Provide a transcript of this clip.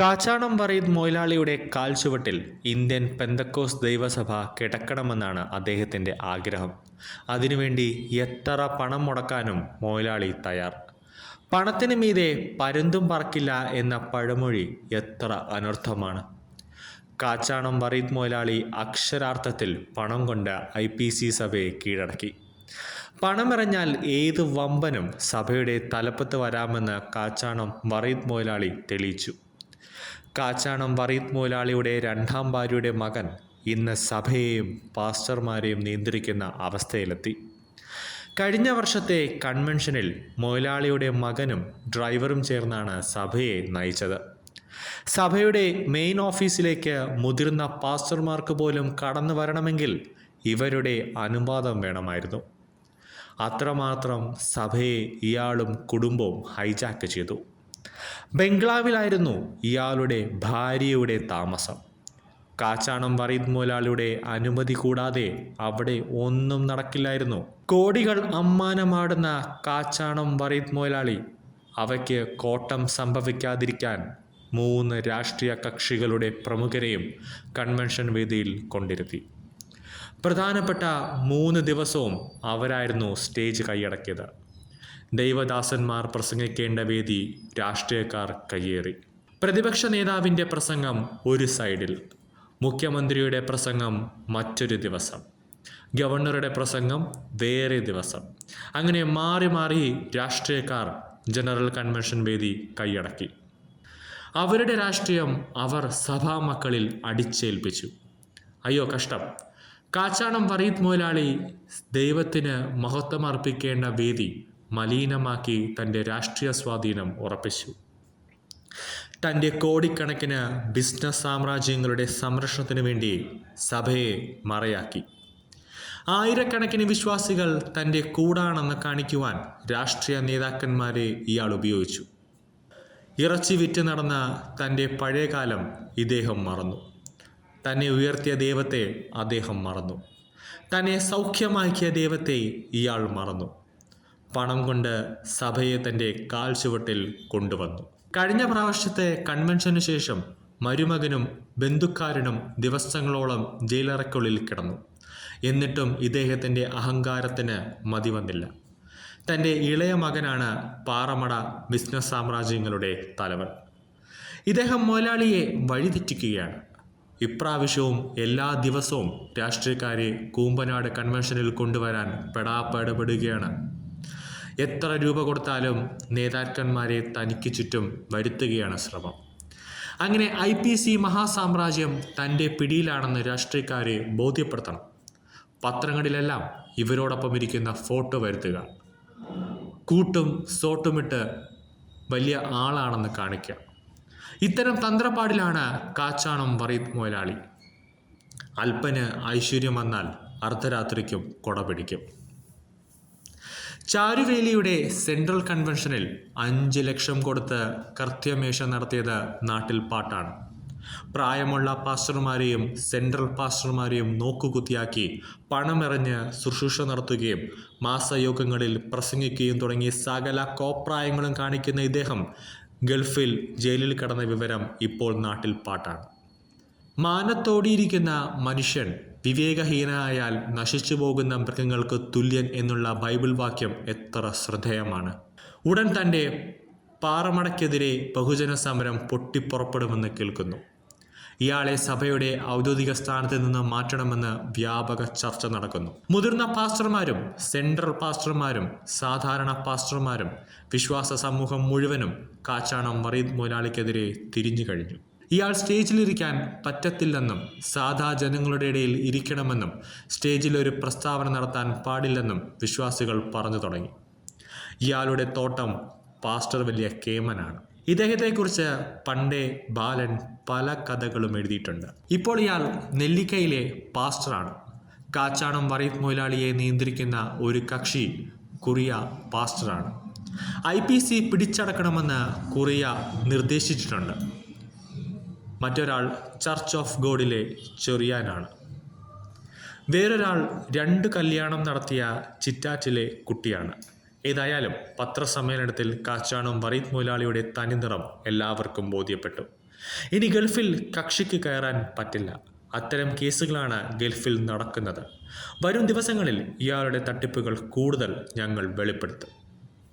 കാച്ചാണം പറീദ് മൊയ്ലാളിയുടെ കാൽച്ചുവട്ടിൽ Indian പെന്തക്കോസ് ദൈവസഭ കിടക്കണമെന്നാണ് അദ്ദേഹത്തിന്റെ ആഗ്രഹം. അതിനുവേണ്ടി എത്ര പണം മുടക്കാനും മൊയ്ലാളി തയ്യാർ. പണത്തിന് മീതെ പരുന്തും പറക്കില്ല എന്ന പഴമൊഴി എത്ര അനർത്ഥമാണ്. കാച്ചാണം വറീദ് മൊയ്ലാളി അക്ഷരാർത്ഥത്തിൽ പണം കൊണ്ട് ഐ പി സി സഭയെ കീഴടക്കി. പണമിറഞ്ഞാൽ ഏത് വമ്പനും സഭയുടെ തലപ്പത്ത് വരാമെന്ന് കാച്ചാണം വറീദ് മൊയ്ലാളി തെളിയിച്ചു. കാച്ചാണം വറീദ് മൊയ്ലാളിയുടെ രണ്ടാം ഭാര്യയുടെ മകൻ ഇന്ന് സഭയെയും പാസ്റ്റർമാരെയും നിയന്ത്രിക്കുന്ന അവസ്ഥയിലെത്തി. കഴിഞ്ഞ വർഷത്തെ കൺവെൻഷനിൽ മൊയ്ലാളിയുടെ മകനും ഡ്രൈവറും ചേർന്നാണ് സഭയെ നയിച്ചത്. സഭയുടെ മെയിൻ ഓഫീസിലേക്ക് മുതിർന്ന പാസ്റ്റർമാർക്ക് പോലും കടന്നു വരണമെങ്കിൽ ഇവരുടെ അനുവാദം വേണമായിരുന്നു. അത്രമാത്രം സഭയെ ഇയാളും കുടുംബവും ഹൈജാക്ക് ചെയ്തു. ബംഗ്ലാവിലായിരുന്നു ഇയാളുടെ ഭാര്യയുടെ താമസം. കാച്ചാണം വറീദ് മുതലാളിയുടെ അനുമതി കൂടാതെ അവിടെ ഒന്നും നടക്കില്ലായിരുന്നു. കോടികൾ അമ്മാനമാടുന്ന കാച്ചാണം വറീദ് മുതലാളി അവയ്ക്ക് കോട്ടം സംഭവിക്കാതിരിക്കാൻ മൂന്ന് രാഷ്ട്രീയ കക്ഷികളുടെ പ്രമുഖരെയും കൺവെൻഷൻ വേദിയിൽ കൊണ്ടിരുത്തി. പ്രധാനപ്പെട്ട മൂന്ന് ദിവസവും അവരായിരുന്നു സ്റ്റേജ് കൈയടക്കിയത്. ദൈവദാസന്മാർ പ്രസംഗിക്കേണ്ട വേദി രാഷ്ട്രീയക്കാർ കയ്യേറി. പ്രതിപക്ഷ നേതാവിന്റെ പ്രസംഗം ഒരു സൈഡിൽ മുഖ്യമന്ത്രിയുടെ പ്രസംഗം മറ്റൊരു ദിവസം ഗവർണറുടെ പ്രസംഗം വേറെ ദിവസം. അങ്ങനെ മാറി മാറി രാഷ്ട്രീയക്കാർ ജനറൽ കൺവെൻഷൻ വേദി കൈയടക്കി. അവരുടെ രാഷ്ട്രീയം അവർ സഭാമക്കളിൽ അടിച്ചേൽപ്പിച്ചു. അയ്യോ കഷ്ടം. കാച്ചാണം വറീദ് മുതലാളി ദൈവത്തിന് മഹത്വം അർപ്പിക്കേണ്ട വേദി മലീനമാക്കി തന്റെ രാഷ്ട്രീയ സ്വാധീനം ഉറപ്പിച്ചു. തന്റെ കോടിക്കണക്കിന് ബിസിനസ് സാമ്രാജ്യങ്ങളുടെ സംരക്ഷണത്തിന് വേണ്ടി സഭയെ മറയാക്കി. ആയിരക്കണക്കിന് വിശ്വാസികൾ തന്റെ കൂടാണെന്ന് കാണിക്കുവാൻ രാഷ്ട്രീയ നേതാക്കന്മാരെ ഇയാൾ ഉപയോഗിച്ചു. ഇറച്ചി വിറ്റ് നടന്ന തന്റെ പഴയകാലം ഇദ്ദേഹം മറന്നു. തന്നെ ഉയർത്തിയ ദൈവത്തെ അദ്ദേഹം മറന്നു. തന്നെ സൗഖ്യമാക്കിയ ദൈവത്തെ ഇയാൾ മറന്നു. പണം കൊണ്ട് സഭയെ തന്റെ കാൽ ചുവട്ടിൽ കൊണ്ടുവന്നു. കഴിഞ്ഞ പ്രാവശ്യത്തെ കൺവെൻഷന് ശേഷം മരുമകനും ബന്ധുക്കാരനും ദിവസങ്ങളോളം ജയിലറയ്ക്കുള്ളിൽ കിടന്നു. എന്നിട്ടും ഇദ്ദേഹത്തിന്റെ അഹങ്കാരത്തിന് മതി വന്നില്ല. തന്റെ ഇളയ മകനാണ് പാറമട ബിസിനസ് സാമ്രാജ്യങ്ങളുടെ തലവൻ. ഇദ്ദേഹം മുതലാളിയെ വഴിതെറ്റിക്കുകയാണ്. ഇപ്രാവശ്യവും എല്ലാ ദിവസവും രാഷ്ട്രീയക്കാരെ കൂമ്പനാട് കൺവെൻഷനിൽ കൊണ്ടുവരാൻ പെടാപ്പെടുകയാണ് എത്ര രൂപ കൊടുത്താലും നേതാക്കന്മാരെ തനിക്ക് ചുറ്റും വരുത്തുകയാണ് ശ്രമം. അങ്ങനെ ഐ പി സി മഹാസാമ്രാജ്യം തന്റെ പിടിയിലാണെന്ന് രാഷ്ട്രീയക്കാരെ ബോധ്യപ്പെടുത്തണം. പത്രങ്ങളിലെല്ലാം ഇവരോടൊപ്പം ഇരിക്കുന്ന ഫോട്ടോ വരുത്തുക. കൂട്ടും സോട്ടുമിട്ട് വലിയ ആളാണെന്ന് കാണിക്കുക. ഇത്തരം തന്ത്രപ്പാടിലാണ് കാച്ചാണം വറീദ് മുതലാളി അല്പന് ഐശ്വര്യം വന്നാൽ അർദ്ധരാത്രിക്കും കൊട പിടിക്കും ചാരുവേലിയുടെ സെൻട്രൽ കൺവെൻഷനിൽ അഞ്ച് ലക്ഷം കൊടുത്ത് കർത്തൃമേശ നടത്തിയത് നാട്ടിൽ പാട്ടാണ്. പ്രായമുള്ള പാസ്റ്റർമാരെയും സെൻട്രൽ പാസ്റ്റർമാരെയും നോക്കുകുത്തിയാക്കി പണമെറിഞ്ഞ് ശുശ്രൂഷ നടത്തുകയും മാസയോഗങ്ങളിൽ പ്രസംഗിക്കുകയും തുടങ്ങി സകല കോപ്രായങ്ങളും കാണിക്കുന്ന ഇദ്ദേഹം ഗൾഫിൽ ജയിലിൽ കടന്ന വിവരം ഇപ്പോൾ നാട്ടിൽ പാട്ടാണ്. മാനത്തോടിയിരിക്കുന്ന മനുഷ്യൻ വിവേകഹീനായാൽ നശിച്ചു പോകുന്ന മൃഗങ്ങൾക്ക് തുല്യൻ എന്നുള്ള ബൈബിൾ വാക്യം എത്ര ശ്രദ്ധേയമാണ്. ഉടൻ തന്റെ പാറമടയ്ക്കെതിരെ ബഹുജന സമരം പൊട്ടിപ്പുറപ്പെടുമെന്ന് കേൾക്കുന്നു. ഇയാളെ സഭയുടെ ഔദ്യോഗിക സ്ഥാനത്ത് നിന്ന് മാറ്റണമെന്ന് വ്യാപക ചർച്ച നടക്കുന്നു. മുതിർന്ന പാസ്റ്റർമാരും സെൻട്രൽ പാസ്റ്റർമാരും സാധാരണ പാസ്റ്റർമാരും വിശ്വാസ സമൂഹം മുഴുവനും കാച്ചാണം മറീദ് മുതലാളിക്കെതിരെ തിരിഞ്ഞു കഴിഞ്ഞു. ഇയാൾ സ്റ്റേജിലിരിക്കാൻ പറ്റത്തില്ലെന്നും സാധാ ജനങ്ങളുടെ ഇടയിൽ ഇരിക്കണമെന്നും സ്റ്റേജിൽ ഒരു പ്രസ്താവന നടത്താൻ പാടില്ലെന്നും വിശ്വാസികൾ പറഞ്ഞു തുടങ്ങി. ഇയാളുടെ തോട്ടം പാസ്റ്റർ വലിയ കേമനാണ്. ഇദ്ദേഹത്തെക്കുറിച്ച് പണ്ടേ ബാലൻ പല കഥകളും എഴുതിയിട്ടുണ്ട്. ഇപ്പോൾ ഇയാൾ നെല്ലിക്കയിലെ പാസ്റ്ററാണ്. കാച്ചാണം വറീത് മൊയിലാളിയെ നിയന്ത്രിക്കുന്ന ഒരു കക്ഷി കുറിയ പാസ്റ്ററാണ്. ഐ പി സി പിടിച്ചടക്കണമെന്ന് കുറിയ നിർദ്ദേശിച്ചിട്ടുണ്ട്. മറ്റൊരാൾ ചർച്ച് ഓഫ് ഗോഡിലെ ചെറിയാനാണ്. വേറൊരാൾ രണ്ട് കല്യാണം നടത്തിയ ചിറ്റാറ്റിലെ കുട്ടിയാണ്. ഏതായാലും പത്രസമ്മേളനത്തിൽ കാച്ചാണും വറീദ് മുതലാളിയുടെ തനിനിറം എല്ലാവർക്കും ബോധ്യപ്പെട്ടു. ഇനി ഗൾഫിൽ കക്ഷിക്ക് കയറാൻ പറ്റില്ല. അത്തരം കേസുകളാണ് ഗൾഫിൽ നടക്കുന്നത്. വരും ദിവസങ്ങളിൽ ഇയാളുടെ തട്ടിപ്പുകൾ കൂടുതൽ ഞങ്ങൾ വെളിപ്പെടുത്തും.